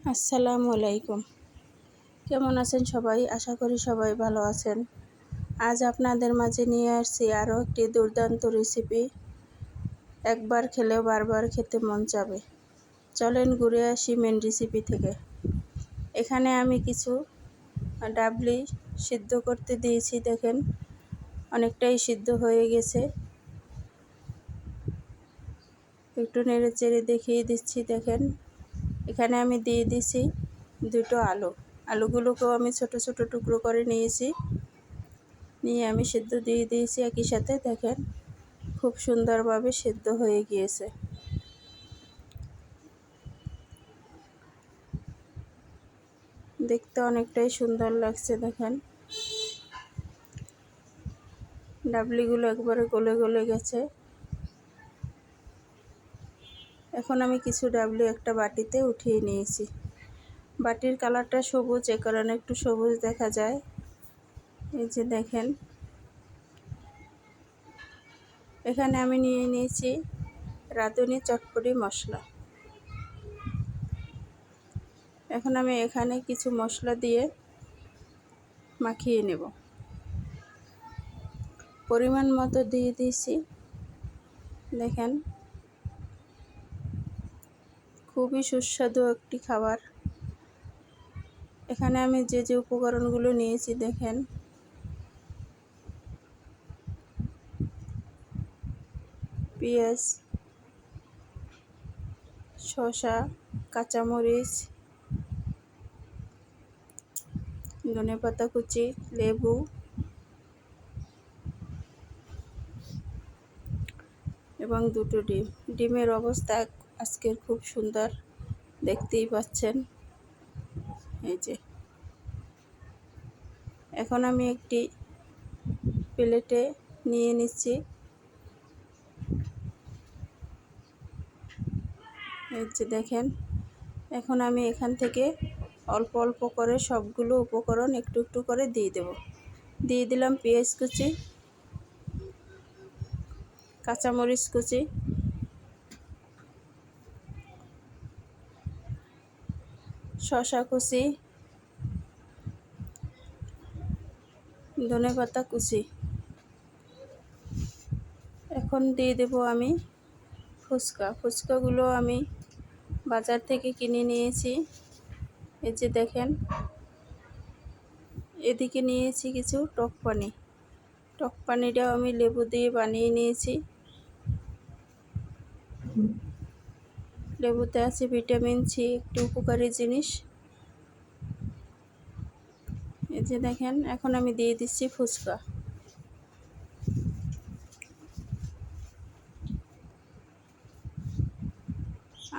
আসসালামু আলাইকুম। কেমন আছেন সবাই? আশা করি সবাই ভালো আছেন। আজ আপনাদের মাঝে নিয়ে আসছি আরও একটি দুর্দান্ত রেসিপি একবার খেলে বারবার খেতে মন যাবে চলেন ঘুরে আসি মেন রেসিপি থেকে। এখানে আমি কিছু ডাবলি সিদ্ধ করতে দিয়েছি, দেখেন। অনেকটাই সিদ্ধ হয়ে গেছে। একটু নেড়ে চেড়ে দেখিয়ে দিচ্ছি, দেখেন। এখানে আমি দিয়ে দিছি দুটো আলু। আলুগুলোকেও আমি ছোট ছোট টুকরো করে নিয়েছি। নিয়ে আমি সেদ্ধ দিয়ে দিয়েছি একই সাথে। দেখেন, খুব সুন্দরভাবে সেদ্ধ হয়ে গিয়েছে। দেখতে অনেকটাই সুন্দর লাগছে, দেখেন। ডাবলিগুলো একবারে গলে গলে গেছে। এখন আমি কিছু ডাবলি একটা বাটিতে উঠিয়ে নিয়েছি। বাটির কালারটা সবুজ, এ কারণে একটু সবুজ দেখা যায়। এই যে দেখেন। এখানে আমি নিয়ে নিয়েছি রাঁধুনি চটপটি মশলা। এখন আমি এখানে কিছু মশলা দিয়ে মাখিয়ে নেব। পরিমাণ মতো দিয়ে দিয়েছি। দেখেন। খুবই সুস্বাদু একটি খাবার। এখানে আমি যে যে উপকরণগুলো নিয়েছি, দেখেন। পেঁয়াজ, শসা, কাঁচামরিচ, ধনে পাতা কুচি, লেবু, এবং দুটো ডিম। ডিমের অবস্থা আজকের খুব সুন্দর, দেখতেই পাচ্ছেন। এই যে। এখন আমি একটি প্লেটে নিয়ে নিচ্ছি। এই যে দেখেন, এখন আমি এখান থেকে অল্প অল্প করে সবগুলো উপকরণ একটু একটু করে দিয়ে দেব। দিয়ে দিলাম পেঁয়াজ কুচি, কাঁচামরিচ কুচি শশা কুচি, ধনে পাতা কুচি। এখন দিয়ে দেব আমি ফুচকা। ফুচকাগুলো আমি বাজার থেকে কিনে নিয়েছি। এই যে দেখেন, এদিকে নিয়েছি কিছু টক পানি। টক পানিটাও আমি লেবু দিয়ে বানিয়ে নিয়েছি। লেবুতে আছে ভিটামিন সি একটি উপকারী জিনিস। এই যে দেখেন, এখন আমি দিয়ে দিচ্ছি ফুচকা।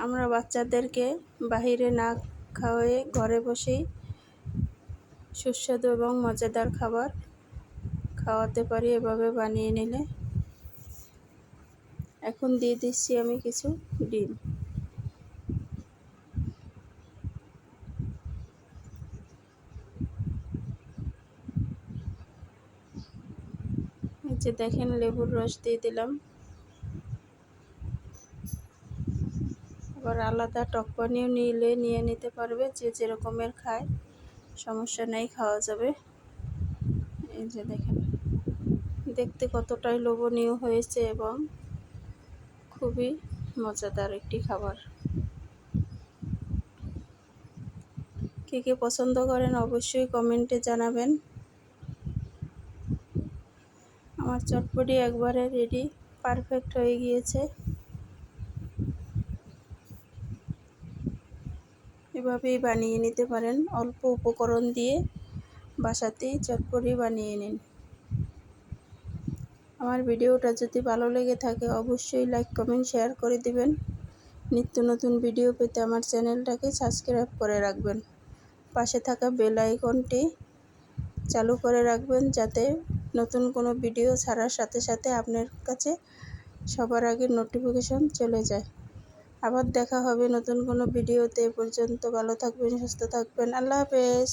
আমরা বাচ্চাদেরকে বাহিরে না খাওয়ায়ে ঘরে বসেই সুস্বাদু এবং মজাদার খাবার খাওয়াতে পারি এভাবে বানিয়ে নিলে। এখন দিয়ে দিচ্ছি আমি কিছু ডিম। যে দেখেন লেবুর রস দিয়ে দিলাম। আবার আলাদা টক পানিও নিলে নিয়ে নিতে পারবে, যে যেরকমের খায়, সমস্যা নেই, খাওয়া যাবে। এই যে দেখেন, দেখতে কতটাই লোভনীয় হয়েছে এবং খুবই মজাদার একটি খাবার। কে কে পছন্দ করেন অবশ্যই কমেন্টে জানাবেন। আমার চটপটি একবারে রেডি পারফেক্ট হয়ে গিয়েছে। এভাবেই বানিয়ে নিতে পারেন। অল্প উপকরণ দিয়ে বাসাতেই চটপটি বানিয়ে নিন। আমার ভিডিওটা যদি ভালো লেগে থাকে, অবশ্যই লাইক কমেন্ট শেয়ার করে দিবেন। নিত্য নতুন ভিডিও পেতে আমার চ্যানেলটাকে সাবস্ক্রাইব করে রাখবেন। পাশে থাকা বেল আইকনটি চালু করে রাখবেন, যাতে নতুন কোনো ভিডিও ছাড়ার সাথে সাথে আপনার কাছে সবার আগে নোটিফিকেশন চলে যায়। আবার দেখা হবে নতুন কোনো ভিডিওতে। পর্যন্ত ভালো থাকবেন, সুস্থ থাকবেন। আল্লাহ হাফেজ।